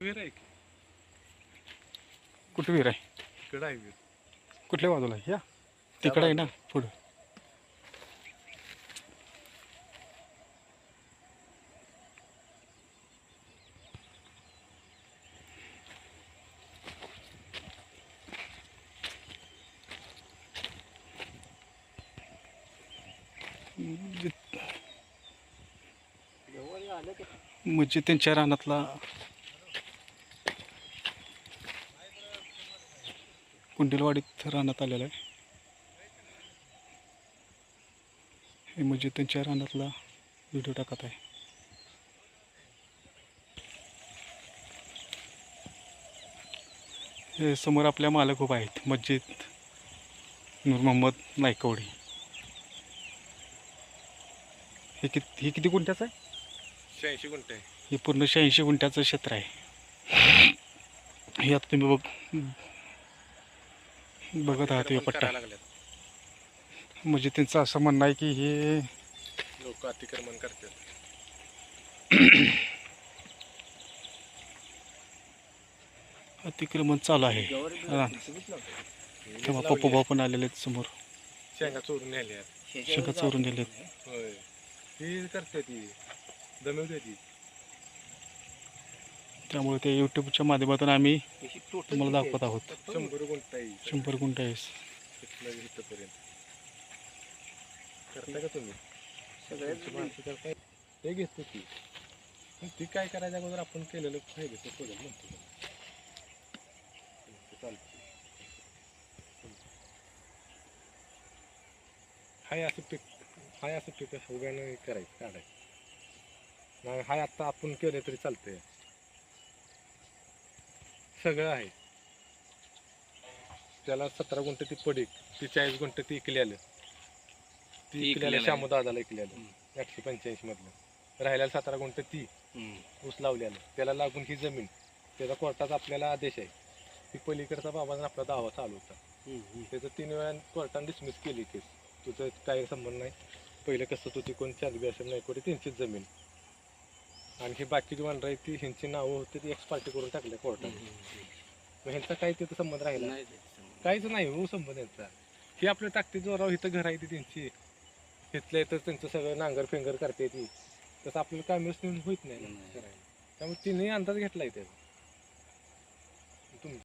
विहीर आहे की? कुठे विहीर आहे? इकडं आहे विहीर कुठल्या बाजूला आहे? या. तिकडे आहे ना पुढं. म्हणजे त्यांच्या रानातला कुंडलवाडीत रानात आलेला आहे. हे म्हणजे त्यांच्या रानातला व्हिडिओ टाकत आहे. हे समोर आपल्या मालक उभा आहेत मस्जिद नूर मोहम्मद नायकवडी. हे किती हे किती गुंठ्याचं आहे? शहाऐंशी गुंठे. हे पूर्ण शहाऐंशी गुंठ्याचं क्षेत्र आहे. हे आता तुम्ही बघ बघत आहात हे पट्टा म्हणजे त्यांचं असं म्हणणं आहे की हे लोक अतिक्रमण करतात. अतिक्रमण चालू आहे. तेव्हा पप्पू भाऊ पण आलेले आहेत समोर. शेंगा चोरून नेल्या आहेत. शेंगा चोरून होय. ही करते ती. दमवते ती. त्यामुळे ते यूट्यूबच्या माध्यमातून आम्ही तुम्हाला दाखवत आहोत. शंभर गुंठ आहे शंभर गुंठ करता का तुम्ही? तुमची माणसं करताय? ते घेतो ती पण ती काय करायच्या अगोदर आपण केलेलं फायदेचं पडेल म्हणतो. चालतं. हाय असं पीक हाय असं पीक उभ्यानं करायचं काढायचं. नाही हाय आत्ता आपण केलं तरी चालतंय. सगळं आहे. त्याला सतरा गुंठ ती पडीक ती चाळीस गुंठ ती इकल्यालं ती ती इकल्याला इकलेलं शामू दादाला इकल्यालं एकशे पंच्याऐंशी मधलं. राहिल्याला सतरा गुंठ ती ऊस लावल्यालं त्याला लागून ही जमीन. त्याचा कोर्टाचा आपल्याला आदेश आहे. ती पलीकडचा बाबांना आपला दावा चालू होता. त्याचं तीन वेळा कोर्टाने डिसमिस केली केस तुझं काही संबंध नाही. पहिलं कसं तू ती कोण चांदबी असेल नाही कोणी त्यांचीच जमीन. आणि ही बाकीची वानर आहे ती ह्यांची नावं होती ती एक्सपार्टी करून टाकल्या कोर्टाने मग ह्यांचा काही तिथं संबंध राहिला? काहीच नाही हो संबंध यांचा. ही आपल्या ताकदी जोरावर इथं घर आहे ती त्यांची. इथल्या इथं त्यांचं सगळं नांगर फिंगर करते ती. तसं आपल्याला काय मिळून होत नाही. करायला त्यामुळे तिने अंदाज घेतला त्याचा.